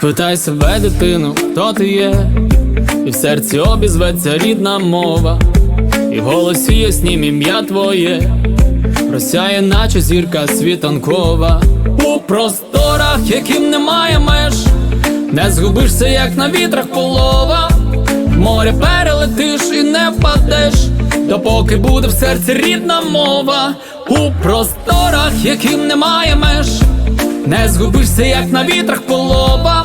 Спитай себе, дитину, хто ти є, і в серці обізветься рідна мова, і в голосі яснім ім'я твоє, просяє, наче зірка світанкова, у просторах, яким немає меж, не згубишся, як на вітрах полова, море перелетиш і не впадеш, допоки буде в серці рідна мова, у просторах, яким немає меж. Не згубишся, як на вітрах полова,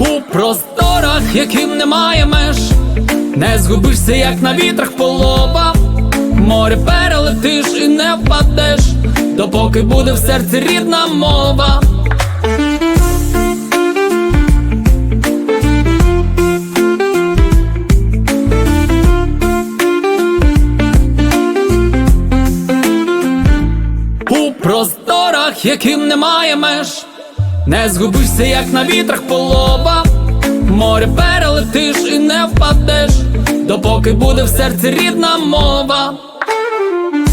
у просторах, яким немає меж, не згубишся, як на вітрах полова, море перелетиш і не впадеш, допоки буде в серці рідна мова. У просторах, яким немає меж, не згубишся, як на вітрах полова, море перелетиш і не впадеш, допоки буде в серці рідна мова.